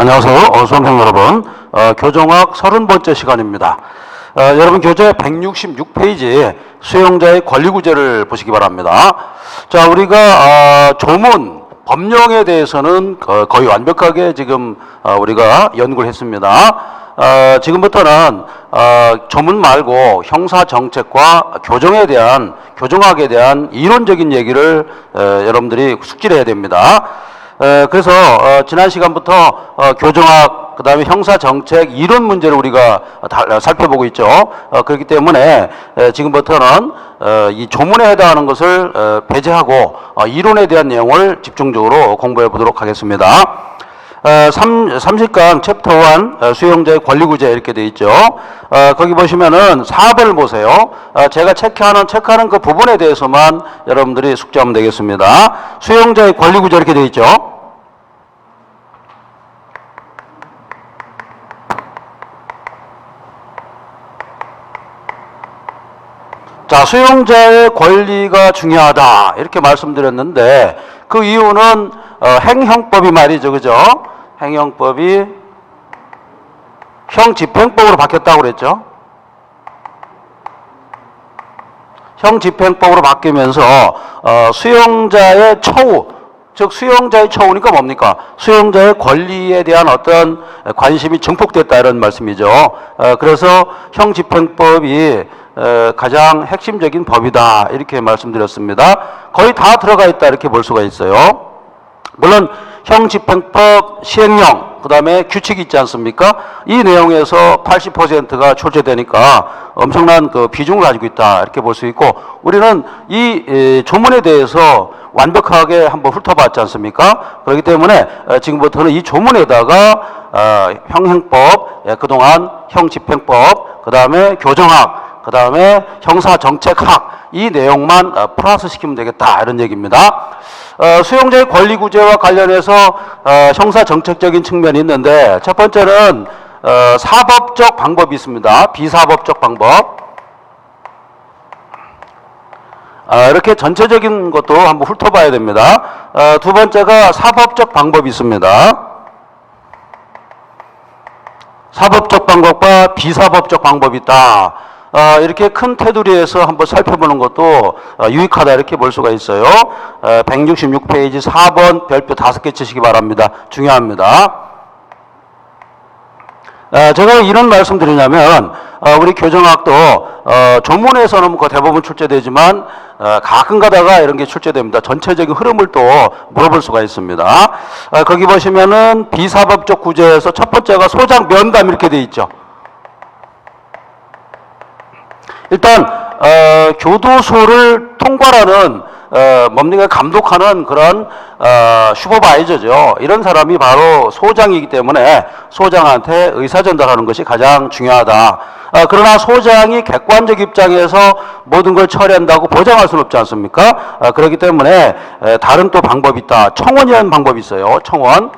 안녕하세요. 어, 수험생 여러분. 어, 교정학 30번째 시간입니다. 어, 여러분 교재 166페이지 수용자의 권리구제를 보시기 바랍니다. 자, 우리가 어, 조문, 법령에 대해서는 거- 거의 완벽하게 지금 어, 우리가 연구를 했습니다. 어, 지금부터는 어, 조문 말고 형사 정책과 교정에 대한 교정학에 대한 이론적인 얘기를 어, 여러분들이 숙지를 해야 됩니다. 에, 그래서 어, 지난 시간부터 어, 교정학 그다음에 형사 정책 이론 문제를 우리가 다- 살펴보고 있죠. 어, 그렇기 때문에 에, 지금부터는 어, 이 조문에 해당하는 것을 어, 배제하고 어, 이론에 대한 내용을 집중적으로 공부해 보도록 하겠습니다. 어, 3, 30강 챕터 1 어, 수용자의 권리구제 이렇게 돼 있죠. 어, 거기 보시면은 4번을 보세요. 어, 제가 체크하는 체크하는 그 부분에 대해서만 여러분들이 숙지하면 되겠습니다. 수용자의 권리구제 이렇게 돼 있죠. 자, 수용자의 권리가 중요하다. 이렇게 말씀드렸는데, 그 이유는, 어, 행형법이 말이죠. 그죠? 행형법이 형집행법으로 바뀌었다고 그랬죠? 형집행법으로 바뀌면서, 어, 수용자의 처우, 즉, 수용자의 처우니까 뭡니까? 수용자의 권리에 대한 어떤 관심이 증폭됐다. 이런 말씀이죠. 어, 그래서 형집행법이 어, 가장 핵심적인 법이다 이렇게 말씀드렸습니다. 거의 다 들어가 있다 이렇게 볼 수가 있어요. 물론 형집행법 시행령 그다음에 규칙이 있지 않습니까? 이 내용에서 80%가 출제되니까 엄청난 그 비중을 가지고 있다 이렇게 볼 수 있고 우리는 이 에, 조문에 대해서 완벽하게 한번 훑어봤지 않습니까? 그렇기 때문에 어, 지금부터는 이 조문에다가 어, 형행법 예, 그동안 형집행법 그다음에 교정학 그 다음에 형사정책학 이 내용만 어, 플러스 시키면 되겠다 이런 얘기입니다. 어, 수용자의 권리구제와 관련해서 어, 형사정책적인 측면이 있는데 첫 번째는 어, 사법적 방법이 있습니다. 비사법적 방법. 아, 이렇게 전체적인 것도 한번 훑어봐야 됩니다. 어, 두 번째가 사법적 방법이 있습니다. 사법적 방법과 비사법적 방법이 있다. 어, 이렇게 큰 테두리에서 한번 살펴보는 것도 어, 유익하다 이렇게 볼 수가 있어요. 어, 166페이지 4번 별표 5개 치시기 바랍니다. 중요합니다. 어, 제가 왜 이런 말씀 드리냐면 어, 우리 교정학도 어, 조문에서는 그 대부분 출제되지만 어, 가끔 가다가 이런 게 출제됩니다. 전체적인 흐름을 또 물어볼 수가 있습니다. 어, 거기 보시면은 비사법적 구제에서 첫 번째가 소장 면담 이렇게 돼 있죠. 일단 어, 교도소를 통과하는 어, 뭡니까 감독하는 그런 어, 슈퍼바이저죠. 이런 사람이 바로 소장이기 때문에 소장한테 의사 전달하는 것이 가장 중요하다. 어, 그러나 소장이 객관적 입장에서 모든 걸 처리한다고 보장할 수는 없지 않습니까? 어, 그렇기 때문에 에, 다른 또 방법이 있다. 청원이라는 방법이 있어요. 청원.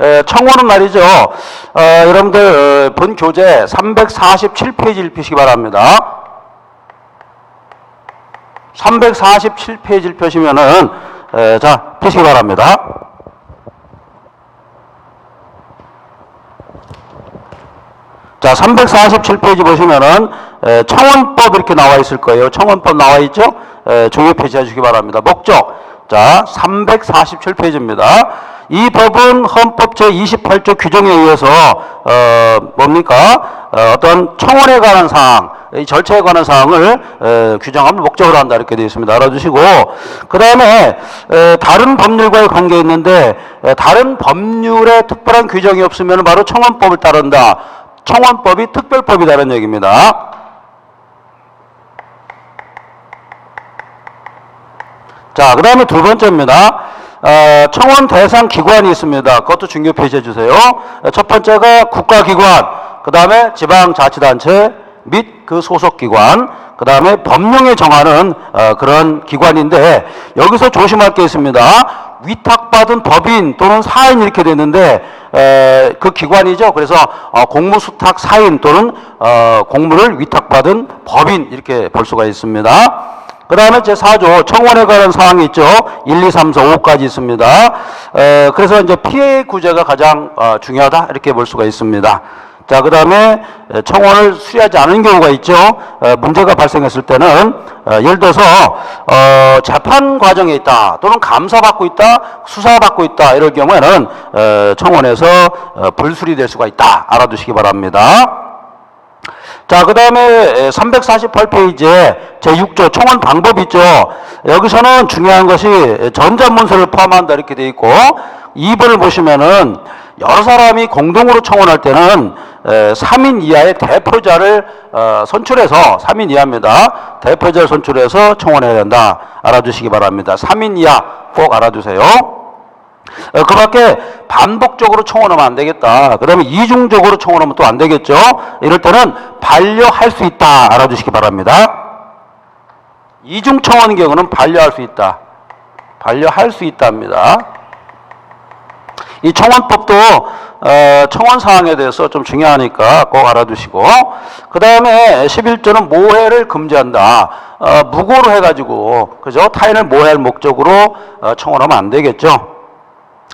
에, 청원은 말이죠. 어, 여러분들 어, 본 교재 347페이지를 펴시기 바랍니다. 347페이지를 펴시면은 에, 자 펴시기 바랍니다. 자 347페이지 보시면은 에, 청원법 이렇게 나와 있을 거예요. 청원법 나와 있죠? 에, 종이 폐지해 주시기 바랍니다. 목적 자 347페이지입니다. 이 법은 헌법 제28조 규정에 의해서 어, 뭡니까 어, 어떤 청원에 관한 사항 이 절차에 관한 사항을 에, 규정하는 목적으로 한다 이렇게 되어 있습니다. 알아두시고 그 다음에 다른 법률과의 관계 있는데 에, 다른 법률에 특별한 규정이 없으면 바로 청원법을 따른다. 청원법이 특별법이다는 얘기입니다. 자, 그 다음에 두 번째입니다. 어, 청원 대상 기관이 있습니다. 그것도 중요 표시해 주세요. 어, 첫 번째가 국가기관, 그 다음에 지방자치단체 및 그 소속기관, 그 다음에 법령에 정하는 어, 그런 기관인데 여기서 조심할 게 있습니다. 위탁받은 법인 또는 사인 이렇게 되는데 에, 그 기관이죠. 그래서 어, 공무수탁 사인 또는 어, 공무를 위탁받은 법인 이렇게 볼 수가 있습니다. 그 다음에 제4조 청원에 관한 사항이 있죠. 1, 2, 3, 4, 5까지 있습니다. 에, 그래서 이제 피해 구제가 가장 어, 중요하다 이렇게 볼 수가 있습니다. 자, 그 다음에 청원을 수리하지 않은 경우가 있죠. 에, 문제가 발생했을 때는 어, 예를 들어서 어, 재판 과정에 있다 또는 감사받고 있다 수사받고 있다 이럴 경우에는 어, 청원에서 어, 불수리될 수가 있다 알아두시기 바랍니다. 자, 그 다음에 348페이지에 제6조 청원 방법 있죠. 여기서는 중요한 것이 전자문서를 포함한다 이렇게 돼 있고 2번을 보시면은 여러 사람이 공동으로 청원할 때는 3인 이하의 대표자를 어, 선출해서 3인 이하입니다. 대표자를 선출해서 청원해야 된다. 알아두시기 바랍니다. 3인 이하 꼭 알아두세요. 어, 그 밖에 반복적으로 청원하면 안 되겠다. 그 다음에 이중적으로 청원하면 또 안 되겠죠. 이럴 때는 반려할 수 있다. 알아두시기 바랍니다. 이중 청원인 경우는 반려할 수 있다. 반려할 수 있답니다. 이 청원법도 어, 청원 사항에 대해서 좀 중요하니까 꼭 알아두시고 그 다음에 11조는 모해를 금지한다. 어, 무고로 해가지고 그죠? 타인을 모해할 목적으로 어, 청원하면 안 되겠죠.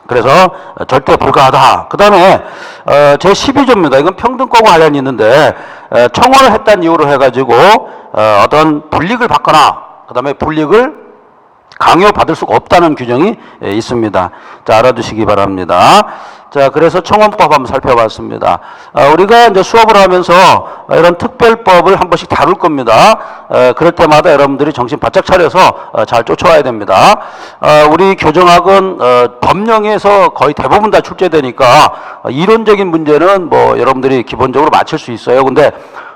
그래서 절대 불가하다. 그 다음에 어, 제 12조입니다. 이건 평등권과 관련이 있는데 어, 청원을 했다는 이유로 해가지고 어, 어떤 불이익을 받거나 그 다음에 불이익을 강요받을 수가 없다는 규정이 예, 있습니다. 자, 알아두시기 바랍니다. 자, 그래서 청원법 한번 살펴봤습니다. 어, 우리가 이제 수업을 하면서 어, 이런 특별법을 한 번씩 다룰 겁니다. 어, 그럴 때마다 여러분들이 정신 바짝 차려서 어, 잘 쫓아와야 됩니다. 어, 우리 교정학은 어, 법령에서 거의 대부분 다 출제되니까 어, 이론적인 문제는 뭐 여러분들이 기본적으로 맞힐 수 있어요. 근데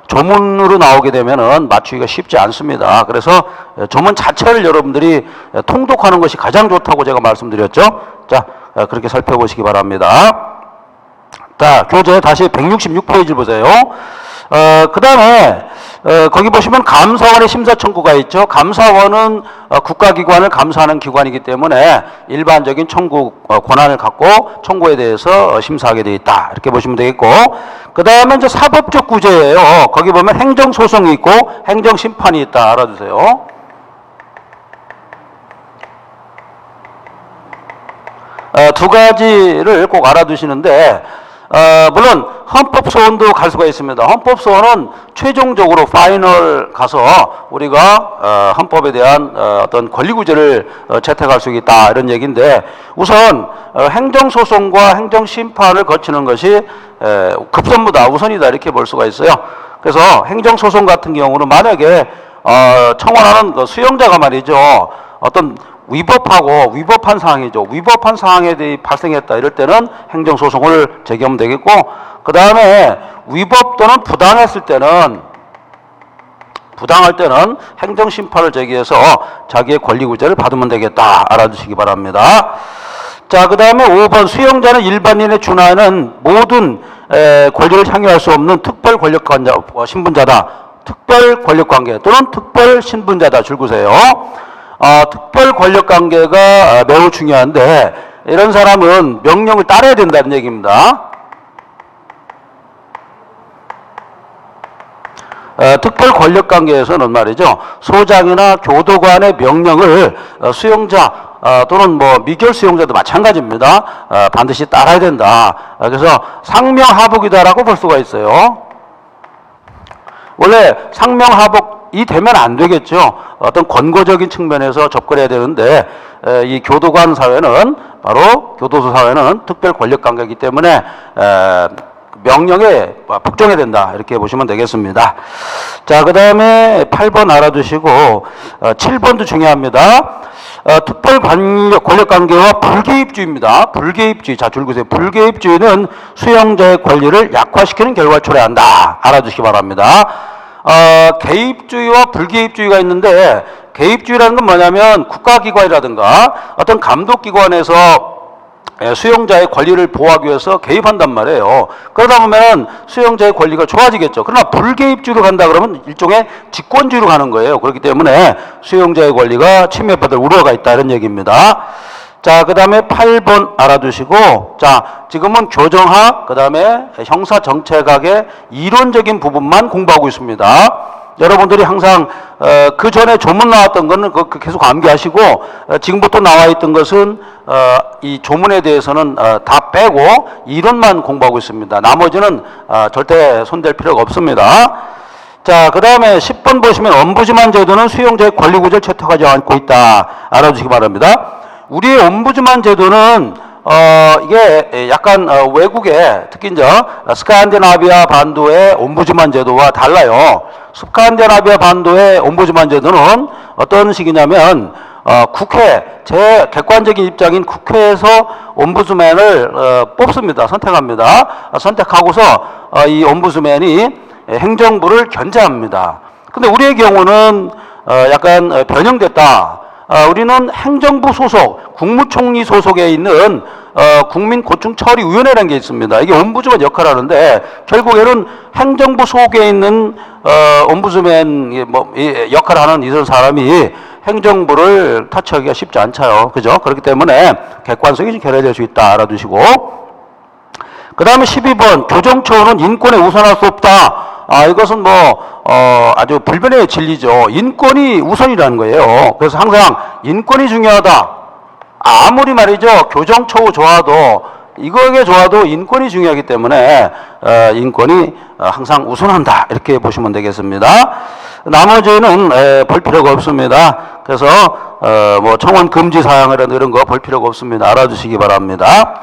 조문으로 나오게 되면은 맞추기가 쉽지 않습니다. 그래서 조문 자체를 여러분들이 통독하는 것이 가장 좋다고 제가 말씀드렸죠. 자, 그렇게 살펴보시기 바랍니다. 자, 교재 다시 166페이지 보세요. 어, 그 다음에, 어, 거기 보시면 감사원의 심사 청구가 있죠. 감사원은 어, 국가기관을 감사하는 기관이기 때문에 일반적인 청구 어, 권한을 갖고 청구에 대해서 어, 심사하게 되어 있다. 이렇게 보시면 되겠고. 그 다음에 이제 사법적 구제예요. 거기 보면 행정소송이 있고 행정심판이 있다. 알아두세요. 두 가지를 꼭 알아두시는데 어, 물론 헌법 소원도 갈 수가 있습니다. 헌법 소원은 최종적으로 파이널 가서 우리가 어, 헌법에 대한 어, 어떤 권리 구제를 어, 채택할 수 있다 이런 얘기인데 우선 어, 행정 소송과 행정 심판을 거치는 것이 에, 급선무다 우선이다 이렇게 볼 수가 있어요. 그래서 행정 소송 같은 경우는 만약에 어, 청원하는 그 수용자가 말이죠 어떤 위법하고 위법한 사항이죠. 위법한 사항에 대해 발생했다 이럴 때는 행정소송을 제기하면 되겠고 그 다음에 위법 또는 부당했을 때는 부당할 때는 행정심판을 제기해서 자기의 권리구제를 받으면 되겠다 알아두시기 바랍니다. 자, 그 다음에 5번 수용자는 일반인에 준하는 모든 에, 권리를 향유할 수 없는 특별 권력관자, 어, 신분자다. 특별 권력관계 또는 특별 신분자다. 줄구세요. 어, 특별 권력 관계가 어, 매우 중요한데 이런 사람은 명령을 따라야 된다는 얘기입니다. 어, 특별 권력 관계에서는 말이죠 소장이나 교도관의 명령을 어, 수용자 어, 또는 뭐 미결 수용자도 마찬가지입니다. 어, 반드시 따라야 된다. 어, 그래서 상명하복이다라고 볼 수가 있어요. 원래 상명하복 이 되면 안 되겠죠. 어떤 권고적인 측면에서 접근해야 되는데 에, 이 교도관 사회는 바로 교도소 사회는 특별 권력 관계이기 때문에 에, 명령에 복종해야 된다 이렇게 보시면 되겠습니다. 자, 그 다음에 8번 알아두시고 어, 7번도 중요합니다. 어, 특별 권력, 권력 관계와 불개입주의입니다. 불개입주의. 자, 줄구세요. 불개입주의는 수용자의 권리를 약화시키는 결과를 초래한다. 알아두시기 바랍니다. 어, 개입주의와 불개입주의가 있는데 개입주의라는 건 뭐냐면 국가기관이라든가 어떤 감독기관에서 예, 수용자의 권리를 보호하기 위해서 개입한단 말이에요. 그러다 보면 수용자의 권리가 좋아지겠죠. 그러나 불개입주의로 간다 그러면 일종의 직권주의로 가는 거예요. 그렇기 때문에 수용자의 권리가 침해받을 우려가 있다 이런 얘기입니다. 자, 그 다음에 8번 알아두시고, 자, 지금은 교정학, 그 다음에 형사정책학의 이론적인 부분만 공부하고 있습니다. 여러분들이 항상 어, 그 전에 조문 나왔던 거는 그, 그 계속 암기하시고 어, 지금부터 나와 있던 것은 어, 이 조문에 대해서는 어, 다 빼고 이론만 공부하고 있습니다. 나머지는 어, 절대 손댈 필요가 없습니다. 자, 그 다음에 10번 보시면 엄부즈만 제도는 수용자의 권리 구조를 채택하지 않고 있다. 알아두시기 바랍니다. 우리의 엄부즈만 제도는 어, 이게 약간 어, 외국의 특히 이제 스칸디나비아 반도의 옴부즈만 제도와 달라요. 스칸디나비아 반도의 옴부즈만 제도는 어떤 식이냐면 어, 국회 제 객관적인 입장인 국회에서 옴부즈맨을 어, 뽑습니다. 선택합니다. 어, 선택하고서 어, 이 옴부즈맨이 행정부를 견제합니다. 근데 우리의 경우는 어, 약간 어, 변형됐다. 어, 우리는 행정부 소속, 국무총리 소속에 있는 어, 국민고충처리위원회라는 게 있습니다. 이게 옴부즈맨 역할을 하는데 결국에는 행정부 속에 있는 어, 옴부즈맨 이 뭐, 이 역할을 하는 이런 사람이 행정부를 타치하기가 쉽지 않죠. 그죠? 그렇기 때문에 객관성이 좀 결여될 수 있다. 알아두시고. 그 다음에 12번 교정처우는 인권에 우선할 수 없다. 아, 이것은 뭐, 어, 아주 불변의 진리죠. 인권이 우선이라는 거예요. 그래서 항상 인권이 중요하다. 아무리 말이죠. 교정처우 좋아도, 이거에 좋아도 인권이 중요하기 때문에, 어, 인권이 어, 항상 우선한다. 이렇게 보시면 되겠습니다. 나머지는 에, 볼 필요가 없습니다. 그래서, 어, 뭐, 청원 금지 사항이라는 이런 거 볼 필요가 없습니다. 알아주시기 바랍니다.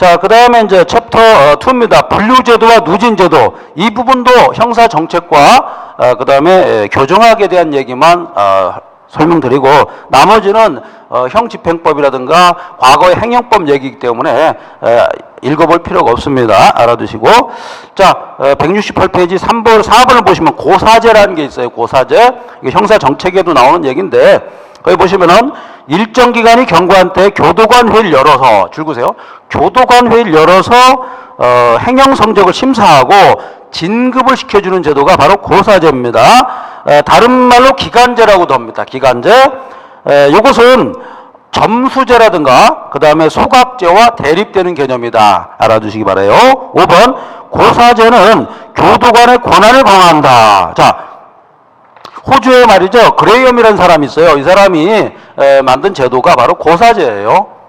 자, 그 다음에 이제 챕터 2입니다. 분류제도와 누진제도. 이 부분도 형사정책과, 어, 그 다음에 교정학에 대한 얘기만, 어, 설명드리고, 나머지는, 어, 형집행법이라든가, 과거의 행정법 얘기이기 때문에, 에, 읽어볼 필요가 없습니다. 알아두시고. 자, 어, 168페이지 3번, 4번을 보시면 고사제라는 게 있어요. 고사제. 이게 형사정책에도 나오는 얘기인데, 거기 보시면은 일정 기간이 경과한 때 교도관 회의를 열어서 줄구세요. 교도관 회의를 열어서 어, 행정 성적을 심사하고 진급을 시켜주는 제도가 바로 고사제입니다. 에, 다른 말로 기간제라고도 합니다. 기간제. 에, 이것은 점수제라든가 그 다음에 소각제와 대립되는 개념이다. 알아두시기 바래요. 5번 고사제는 교도관의 권한을 강화한다. 자, 호주에 말이죠. 그레이엄이라는 사람이 있어요. 이 사람이 에, 만든 제도가 바로 고사제예요.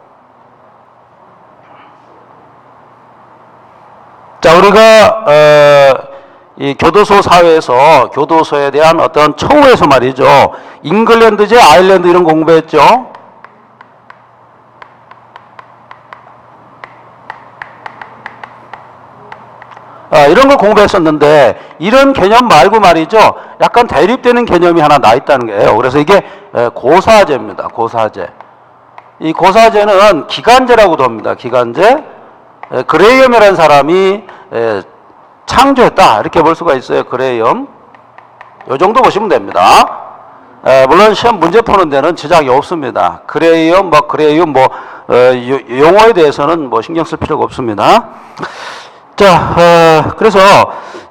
자, 우리가 어, 이 교도소 사회에서 교도소에 대한 어떤 처우에서 말이죠. 잉글랜드제, 아일랜드 이런 거 공부했죠. 아, 이런 걸 공부했었는데 이런 개념 말고 말이죠. 약간 대립되는 개념이 하나 나 있다는 거예요. 그래서 이게 에, 고사제입니다. 고사제. 이 고사제는 기간제라고도 합니다. 기간제. 에, 그레이엄이라는 사람이 에, 창조했다. 이렇게 볼 수가 있어요. 그레이엄. 요 정도 보시면 됩니다. 에, 물론 시험 문제 푸는 데는 지장이 없습니다. 그레이엄, 뭐 그레이엄, 뭐 어, 요- 용어에 대해서는 뭐 신경 쓸 필요가 없습니다. 자, 어, 그래서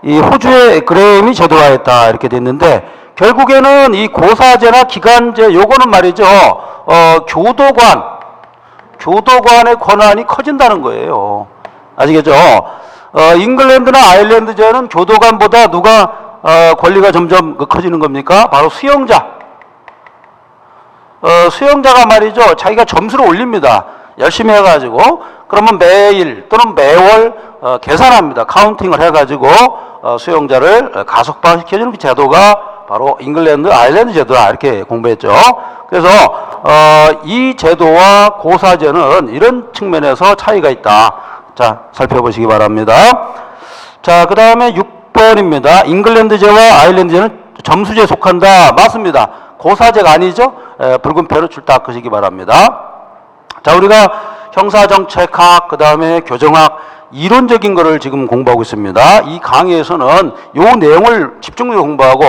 이 호주의 그레임이 제도화했다 이렇게 됐는데 결국에는 이 고사제나 기간제 요거는 말이죠. 어, 교도관, 교도관의 권한이 커진다는 거예요. 아시겠죠? 어, 잉글랜드나 아일랜드제는 교도관보다 누가 어, 권리가 점점 그 커지는 겁니까? 바로 수용자. 어, 수용자가 말이죠. 자기가 점수를 올립니다. 열심히 해가지고. 그러면 매일 또는 매월 어, 계산합니다. 카운팅을 해가지고 어, 수용자를 가속화시켜주는 그 제도가 바로 잉글랜드 아일랜드 제도다. 이렇게 공부했죠. 그래서 어, 이 제도와 고사제는 이런 측면에서 차이가 있다. 자, 살펴보시기 바랍니다. 자, 그 다음에 6번입니다. 잉글랜드제와 아일랜드제는 점수제에 속한다. 맞습니다. 고사제가 아니죠? 에, 붉은 표로 출탁하시기 바랍니다. 자, 우리가 형사정책학, 그 다음에 교정학, 이론적인 거를 지금 공부하고 있습니다. 이 강의에서는 요 내용을 집중적으로 공부하고,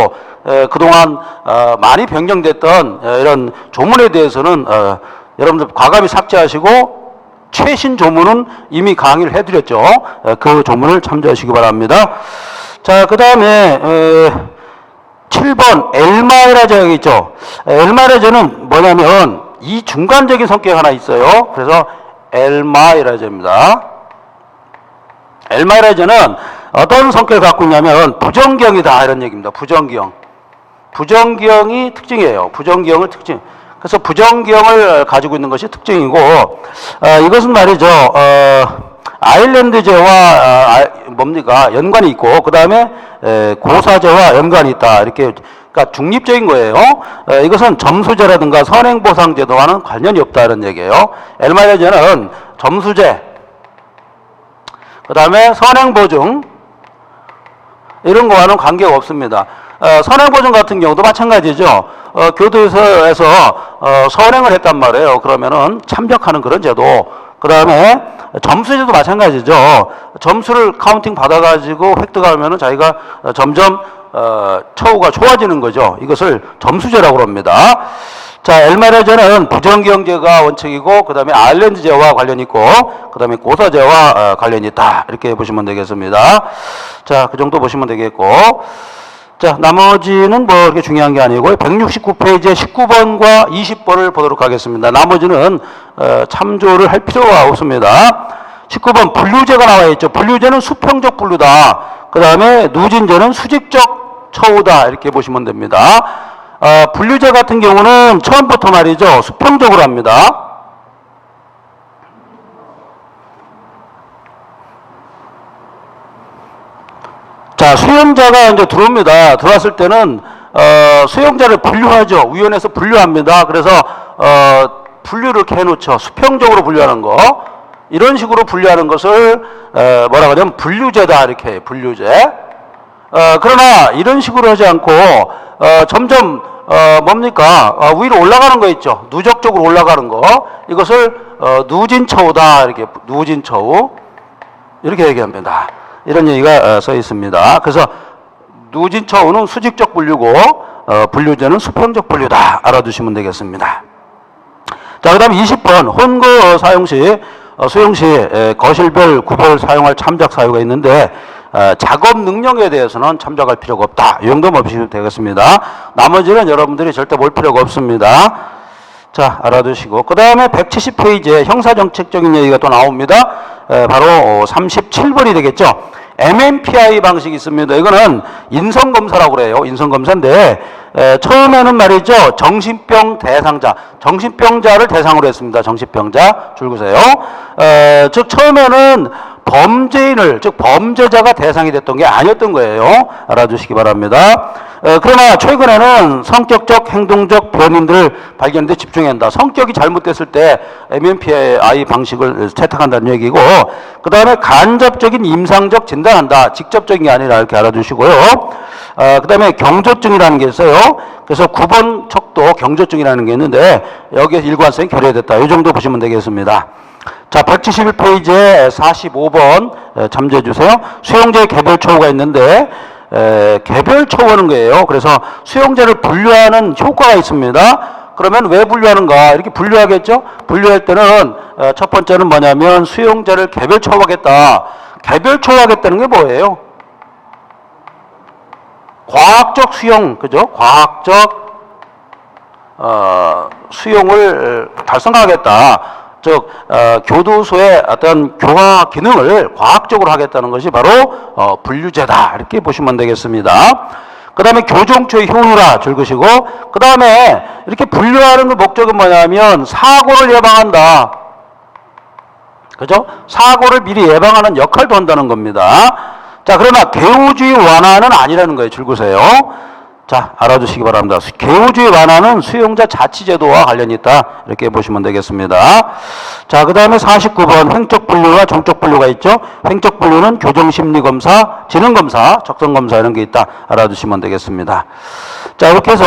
에, 그동안, 어, 많이 변경됐던 에, 이런 조문에 대해서는, 어, 여러분들 과감히 삭제하시고, 최신 조문은 이미 강의를 해드렸죠. 에, 그 조문을 참조하시기 바랍니다. 자, 그 다음에, 7번 엘마이라제가 있죠. 엘마이라제는 뭐냐면 이 중간적인 성격 하나 있어요. 그래서 엘마이라제입니다. 엘마이라제는 어떤 성격을 갖고 있냐면 부정경이다 이런 얘기입니다. 부정경. 부정기형이 특징이에요. 부정기형을 특징. 그래서 부정기형을 가지고 있는 것이 특징이고 어, 이것은 말이죠. 어, 아일랜드제와 아, 뭡니까 연관이 있고 그 다음에 고사제와 연관이 있다 이렇게 그러니까 중립적인 거예요. 에, 이것은 점수제라든가 선행보상제도와는 관련이 없다는 얘기예요. 엘마이제는 점수제, 그 다음에 선행보증 이런 거와는 관계가 없습니다. 어, 선행보증 같은 경우도 마찬가지죠. 어, 교도소에서 어, 선행을 했단 말이에요. 그러면은 참작하는 그런 제도. 그 다음에 점수제도 마찬가지죠. 점수를 카운팅 받아가지고 획득하면은 자기가 어, 점점 어, 처우가 좋아지는 거죠. 이것을 점수제라고 합니다. 자, 엘메레제는 부정경제가 원칙이고, 그 다음에 아일랜드제와 관련이 있고, 그 다음에 고사제와 어, 관련이 있다. 이렇게 보시면 되겠습니다. 자, 그 정도 보시면 되겠고. 자, 나머지는 뭐 그렇게 중요한 게 아니고 169페이지에 19번과 20번을 보도록 하겠습니다. 나머지는 어, 참조를 할 필요가 없습니다. 19번 분류제가 나와 있죠. 분류제는 수평적 분류다. 그 다음에 누진제는 수직적 처우다. 이렇게 보시면 됩니다. 어, 분류제 같은 경우는 처음부터 말이죠. 수평적으로 합니다. 자, 수용자가 이제 들어옵니다. 들어왔을 때는 어, 수용자를 분류하죠. 위원회에서 분류합니다. 그래서 어, 분류를 해놓죠. 수평적으로 분류하는 거. 이런 식으로 분류하는 것을 어, 뭐라고 하냐면 분류제다 이렇게 분류제. 어, 그러나 이런 식으로 하지 않고 어, 점점 어, 뭡니까 어, 위로 올라가는 거 있죠. 누적적으로 올라가는 거 이것을 어, 누진처우다 이렇게 누진처우 이렇게 얘기합니다. 이런 얘기가 어, 써 있습니다. 그래서 누진처우는 수직적 분류고 어, 분류제는 수평적 분류다 알아두시면 되겠습니다. 자, 그 다음 20번 혼거 사용 시 어, 수용 시 에, 거실별 구별 사용할 참작 사유가 있는데 어, 작업 능력에 대해서는 참작할 필요가 없다. 이 정도만 보시면 되겠습니다. 나머지는 여러분들이 절대 볼 필요가 없습니다. 자, 알아두시고. 그 다음에 170페이지에 형사정책적인 얘기가 또 나옵니다. 에, 바로 37번이 되겠죠. MMPI 방식이 있습니다. 이거는 인성검사라고 그래요. 인성검사인데, 에, 처음에는 말이죠. 정신병 대상자, 정신병자를 대상으로 했습니다. 정신병자, 줄 그세요. 에, 즉, 처음에는 범죄인을, 즉, 범죄자가 대상이 됐던 게 아니었던 거예요. 알아주시기 바랍니다. 에, 그러나 최근에는 성격적, 행동적 변인들을 발견하는 데 집중해야 한다. 성격이 잘못됐을 때 MMPI 방식을 채택한다는 얘기고, 그 다음에 간접적인 임상적 진단한다. 직접적인 게 아니라 이렇게 알아두시고요. 어, 그 다음에 경조증이라는 게 있어요. 그래서 9번 척도 경조증이라는 게 있는데, 여기에서 일관성이 결여됐다. 이 정도 보시면 되겠습니다. 자, 171페이지에 45번 참조해 주세요. 수용제 개별 초우가 있는데, 에, 개별 초우하는 거예요. 그래서 수용제를 분류하는 효과가 있습니다. 그러면 왜 분류하는가? 이렇게 분류하겠죠? 분류할 때는 어, 첫 번째는 뭐냐면 수용자를 개별 처우하겠다. 개별 처우하겠다는 게 뭐예요? 과학적 수용, 그죠? 과학적 어, 수용을 달성하겠다. 즉 어, 교도소의 어떤 교화 기능을 과학적으로 하겠다는 것이 바로 어, 분류제다 이렇게 보시면 되겠습니다. 그 다음에 교정초의 줄 것이고 그 다음에 이렇게 분류하는 그 목적은 뭐냐면 사고를 예방한다. 그죠? 사고를 미리 예방하는 역할도 한다는 겁니다. 자, 그러나 개우주의 완화는 아니라는 거예요. 줄구세요. 자, 알아두시기 바랍니다. 개우주의 완화는 수용자 자치제도와 관련이 있다. 이렇게 보시면 되겠습니다. 자, 그 다음에 49번 횡적 분류와 정적 분류가 있죠. 횡적 분류는 교정심리검사, 지능검사, 적성검사 이런 게 있다. 알아두시면 되겠습니다. 자, 이렇게 해서,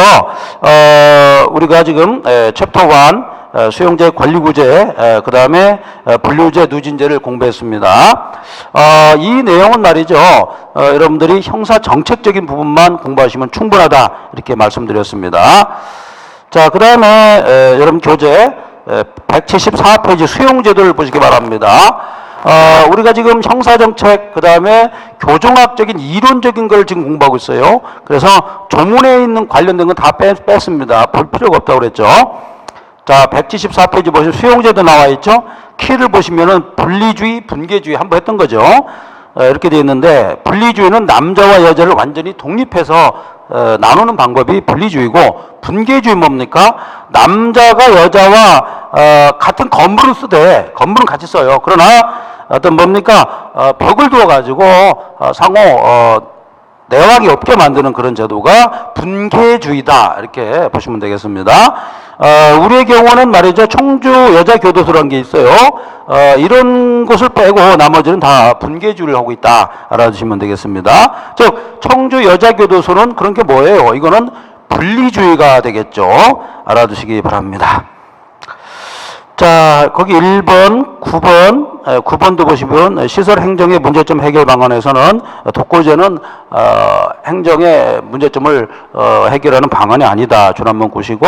어, 우리가 지금 에, 챕터 1, 어, 수용제 권리구제, 그 다음에 어, 분류제, 누진제를 공부했습니다. 어, 이 내용은 말이죠. 어, 여러분들이 형사 정책적인 부분만 공부하시면 충분하다 이렇게 말씀드렸습니다. 자, 그 다음에 여러분 교재 174페이지 수용제도를 보시기 바랍니다. 어, 우리가 지금 형사정책, 그 다음에 교정학적인 이론적인 걸 지금 공부하고 있어요. 그래서 조문에 있는 관련된 건 다 뺐습니다. 볼 필요가 없다고 그랬죠. 자, 174페이지 보시면 수용제도 나와 있죠? 키를 보시면은 분리주의, 분계주의 한번 했던 거죠. 어, 이렇게 되어 있는데 분리주의는 남자와 여자를 완전히 독립해서 어, 나누는 방법이 분리주의고 분계주의 뭡니까? 남자가 여자와 어, 같은 건물을 쓰되 건물은 같이 써요. 그러나 어떤 뭡니까? 어, 벽을 두어 가지고 어, 상호 어, 내왕이 없게 만드는 그런 제도가 분계주의다 이렇게 보시면 되겠습니다. 어, 우리의 경우는 말이죠 청주 여자 교도소라는 게 있어요. 어, 이런 것을 빼고 나머지는 다 분계주의를 하고 있다 알아두시면 되겠습니다. 즉 청주 여자 교도소는 그런 게 뭐예요? 이거는 분리주의가 되겠죠. 알아두시기 바랍니다. 자, 거기 1번, 9번, 9번도 보시면 시설 행정의 문제점 해결 방안에서는 독고제는 어, 행정의 문제점을 어, 해결하는 방안이 아니다. 줄 한번 보시고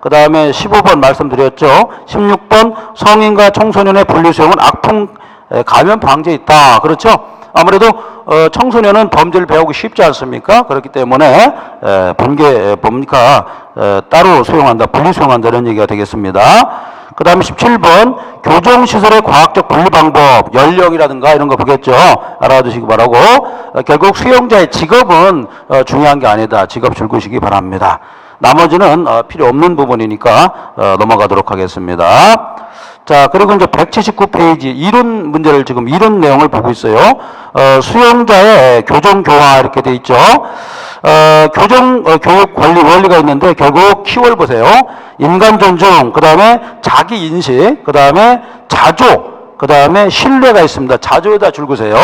그 다음에 15번 말씀드렸죠. 16번 성인과 청소년의 분리 수용은 악풍 에, 감염 방지에 있다. 그렇죠? 아무래도 어, 청소년은 범죄를 배우기 쉽지 않습니까? 그렇기 때문에 에, 에, 뭡니까 에, 따로 수용한다, 분리 수용한다 이런 얘기가 되겠습니다. 그 다음에 17번 교정시설의 과학적 분리 방법 연령이라든가 이런 거 보겠죠? 알아두시기 바라고. 어, 결국 수용자의 직업은 어, 중요한 게 아니다. 직업 줄구시기 바랍니다. 나머지는 어, 필요 없는 부분이니까 어, 넘어가도록 하겠습니다. 자 그리고 이제 179페이지 이론 문제를 지금 이론 내용을 보고 있어요. 어, 수용자의 교정 교화 이렇게 돼 있죠 어, 교정 어, 교육 관리 원리가 있는데 결국 키워드 보세요. 인간 존중, 그 다음에 자기 인식, 그 다음에 자조, 그 다음에 신뢰가 있습니다. 자조에다 줄구세요.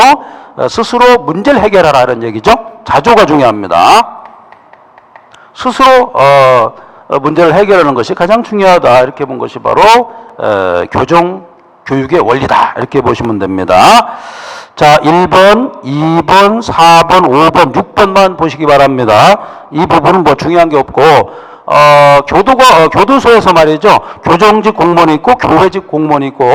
어, 스스로 문제를 해결하라는 얘기죠. 자조가 중요합니다. 스스로 어, 어, 문제를 해결하는 것이 가장 중요하다 이렇게 본 것이 바로 어, 교정 교육의 원리다 이렇게 보시면 됩니다. 자, 1번, 2번, 4번, 5번, 6번만 보시기 바랍니다. 이 부분은 뭐 중요한 게 없고 어, 교도가 어, 교도소에서 말이죠. 교정직 공무원이 있고 교회직 공무원이 있고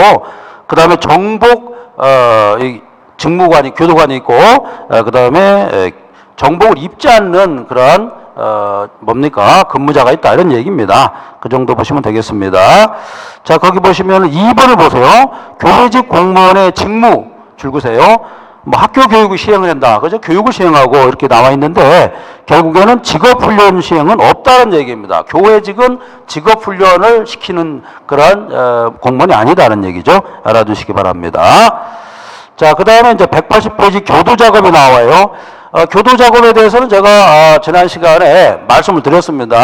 그 다음에 정복 어, 이 직무관이 교도관이 있고 어, 그 다음에 정복을 입지 않는 그러한 어, 뭡니까? 근무자가 있다. 이런 얘기입니다. 그 정도 보시면 되겠습니다. 자, 거기 보시면 2번을 보세요. 교회직 공무원의 직무 줄구세요. 뭐 학교 교육을 시행을 한다. 그죠? 교육을 시행하고 이렇게 나와 있는데 결국에는 직업훈련 시행은 없다는 얘기입니다. 교회직은 직업훈련을 시키는 그런 어, 공무원이 아니다는 얘기죠. 알아두시기 바랍니다. 자, 그 다음에 이제 180페이지 교도 작업이 나와요. 어, 교도 작업에 대해서는 제가 어, 지난 시간에 말씀을 드렸습니다.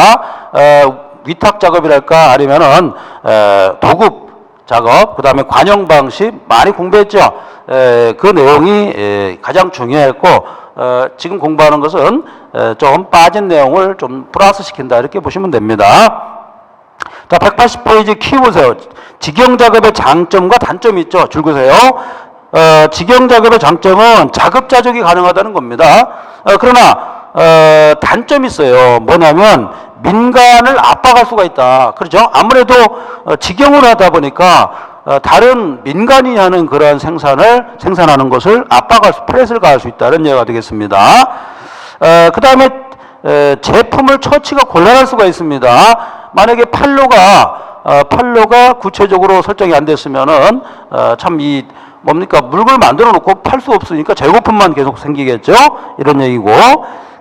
어, 위탁 작업이랄까 아니면은 에, 도급 작업, 그 다음에 관용 방식 많이 공부했죠. 에, 그 내용이 에, 가장 중요했고 어, 지금 공부하는 것은 에, 좀 빠진 내용을 좀 플러스 시킨다 이렇게 보시면 됩니다. 자, 180페이지 키우세요. 직영 작업의 장점과 단점이 있죠. 줄구세요. 어, 직영 작업의 장점은 자급자족이 가능하다는 겁니다. 어, 그러나 어, 단점이 있어요. 뭐냐면 민간을 압박할 수가 있다. 그렇죠? 아무래도 어, 직영을 하다 보니까 어, 다른 민간이 하는 그러한 생산을 생산하는 것을 압박할 수, 프레스를 가할 수 있다는 얘기가 되겠습니다. 어, 그 다음에 제품을 처치가 곤란할 수가 있습니다. 만약에 판로가 어, 판로가 구체적으로 설정이 안 됐으면은 어, 참이 뭡니까 물건을 만들어 놓고 팔 수 없으니까 재고품만 계속 생기겠죠. 이런 얘기고.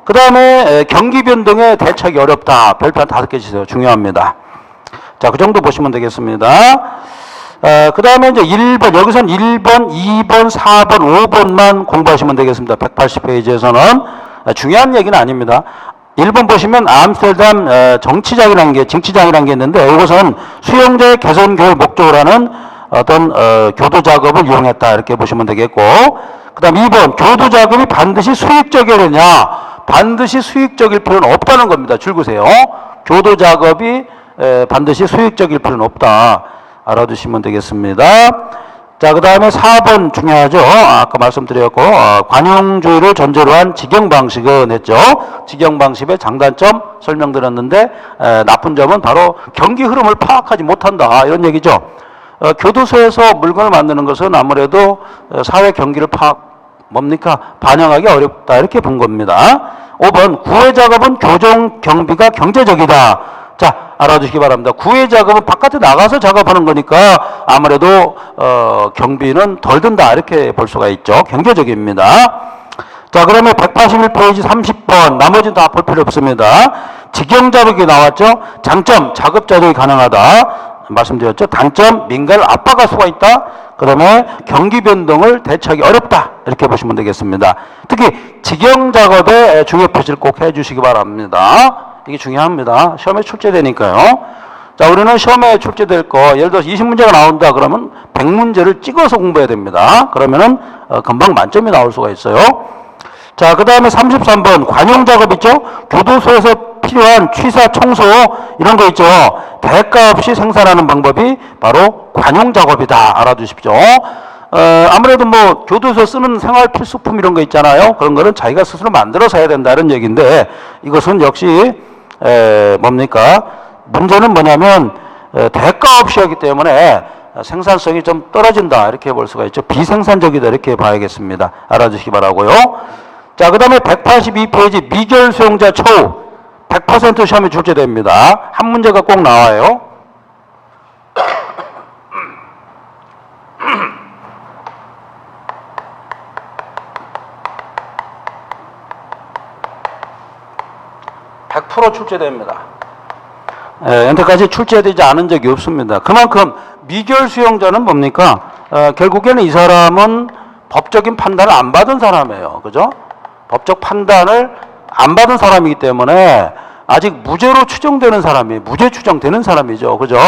그 다음에 경기 변동에 대처하기 어렵다. 별표 한 다섯 개 주세요. 중요합니다. 자, 그 정도 보시면 되겠습니다. 어, 그 다음에 이제 1번, 여기선 1번, 2번, 4번, 5번만 공부하시면 되겠습니다. 180페이지에서는. 어, 중요한 얘기는 아닙니다. 1번 보시면 암스테르담 어, 정치장이라는 게, 정치장이라는 게 있는데 이것은 수용자의 개선 교육 목적으로 하는 어떤 어, 교도 작업을 이용했다. 이렇게 보시면 되겠고. 그 다음 2번, 교도 작업이 반드시 수익적이느냐? 반드시 수익적일 필요는 없다는 겁니다. 줄구세요. 교도 작업이 에, 반드시 수익적일 필요는 없다. 알아두시면 되겠습니다. 자, 그 다음에 4번 중요하죠. 아까 말씀드렸고, 어, 관용주의를 전제로 한 직영 방식은 했죠. 직영 방식의 장단점 설명드렸는데, 에, 나쁜 점은 바로 경기 흐름을 파악하지 못한다. 이런 얘기죠. 어, 교도소에서 물건을 만드는 것은 아무래도 어, 사회 경기를 파악, 뭡니까? 반영하기 어렵다. 이렇게 본 겁니다. 5번, 구회 작업은 교정 경비가 경제적이다. 자, 알아두시기 바랍니다. 구회 작업은 바깥에 나가서 작업하는 거니까 아무래도 어, 경비는 덜 든다 이렇게 볼 수가 있죠. 경제적입니다. 자, 그러면 181페이지 30번, 나머지는 다 볼 필요 없습니다. 직영 자격이 나왔죠? 장점, 자급 자격이 가능하다. 말씀드렸죠? 단점, 민가를 압박할 수가 있다. 그 다음에 경기 변동을 대처하기 어렵다. 이렇게 보시면 되겠습니다. 특히 직영 작업에 중요 표시를 꼭 해주시기 바랍니다. 이게 중요합니다. 시험에 출제되니까요. 자, 우리는 시험에 출제될 거, 예를 들어서 20문제가 나온다 그러면 100문제를 찍어서 공부해야 됩니다. 그러면은 어, 금방 만점이 나올 수가 있어요. 자, 그 다음에 33번 관용 작업 있죠? 교도소에서 필요한 취사, 청소 이런 거 있죠? 대가 없이 생산하는 방법이 바로 관용 작업이다. 알아두십시오. 어, 아무래도 뭐 교도소 쓰는 생활 필수품 이런 거 있잖아요. 그런 거는 자기가 스스로 만들어서 해야 된다는 얘기인데 이것은 역시 에, 뭡니까? 문제는 뭐냐면 에, 대가 없이 하기 때문에 생산성이 좀 떨어진다 이렇게 볼 수가 있죠. 비생산적이다 이렇게 봐야겠습니다. 알아주시기 바라고요. 자, 그 다음에 182페이지 미결 수용자 처우 100% 시험에 출제됩니다. 한 문제가 꼭 나와요. (100%) 출제됩니다. 예, 연태까지 출제되지 않은 적이 없습니다. 그만큼 미결 수용자는 뭡니까? 어, 결국에는 이 사람은 법적인 판단을 안 받은 사람이에요. 그죠? 법적 판단을 안 받은 사람이기 때문에 아직 무죄로 추정되는 사람이 무죄 추정되는 사람이죠. 그죠?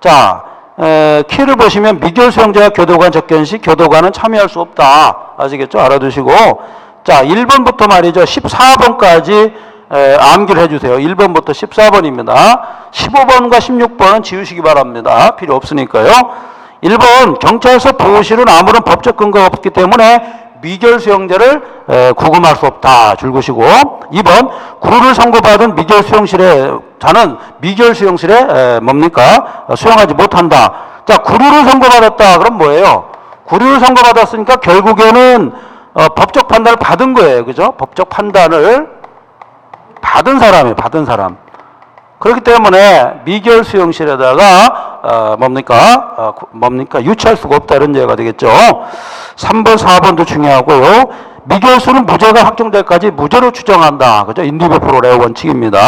자, 에, 키를 보시면 미결 수용자가 교도관 접견 시 교도관은 참여할 수 없다. 아시겠죠? 알아두시고 자, 1번부터 말이죠. 14번까지 에, 암기를 해주세요. 1번부터 14번입니다. 15번과 16번은 지우시기 바랍니다. 필요 없으니까요. 1번 경찰서 보호실은 아무런 법적 근거가 없기 때문에 미결 수용자를 에, 구금할 수 없다. 줄구시고 2번 구루를 선고받은 미결 수용실에 자는 미결 수용실에 에, 뭡니까 어, 수용하지 못한다. 자 구루를 선고받았다. 그럼 뭐예요? 구류를 선고받았으니까 결국에는 어, 법적 판단을 받은 거예요. 그죠? 법적 판단을 받은 사람이에요. 받은 사람. 그렇기 때문에 미결 수용실에다가 어, 뭡니까 어, 구- 뭡니까 유치할 수가 없다 이런 얘기가 되겠죠. 3번, 4번도 중요하고요. 미결수는 무죄가 확정될 때까지 무죄로 추정한다. 그죠? 인디베 프로레오 원칙입니다.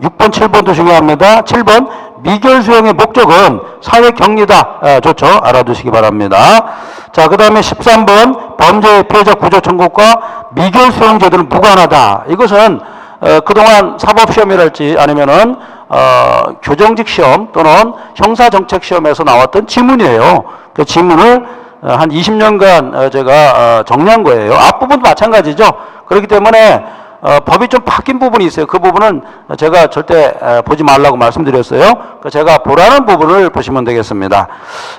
6번, 7번도 중요합니다. 7번 미결 수용의 목적은 사회 격리다. 아, 좋죠. 알아두시기 바랍니다. 자, 그 다음에 13번 범죄 피해자 구조 청구과 미결 수용 제도는 무관하다. 이것은 어, 그동안 사법시험이랄지 아니면은 어, 교정직 시험 또는 형사정책 시험에서 나왔던 지문이에요. 그 지문을 어, 한 20년간 어, 제가 어, 정리한 거예요. 앞부분도 마찬가지죠. 그렇기 때문에 어, 법이 좀 바뀐 부분이 있어요. 그 부분은 제가 절대 에, 보지 말라고 말씀드렸어요. 그 제가 보라는 부분을 보시면 되겠습니다.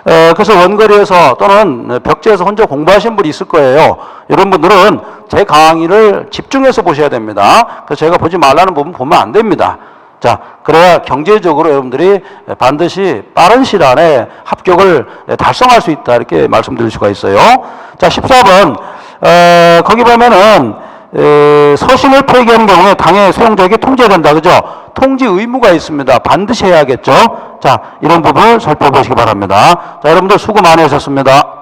에, 그래서 원거리에서 또는 벽지에서 혼자 공부하신 분이 있을 거예요. 이런 분들은 제 강의를 집중해서 보셔야 됩니다. 그래서 제가 보지 말라는 부분 보면 안 됩니다. 자, 그래야 경제적으로 여러분들이 반드시 빠른 시간에 합격을 달성할 수 있다. 이렇게 말씀드릴 수가 있어요. 자, 14번. 어, 거기 보면은 에, 서신을 폐기한 경우에 당해 수용자에게 통지된다. 그죠? 통지 의무가 있습니다. 반드시 해야겠죠? 자, 이런 부분을 살펴보시기 바랍니다. 자, 여러분들 수고 많이 하셨습니다.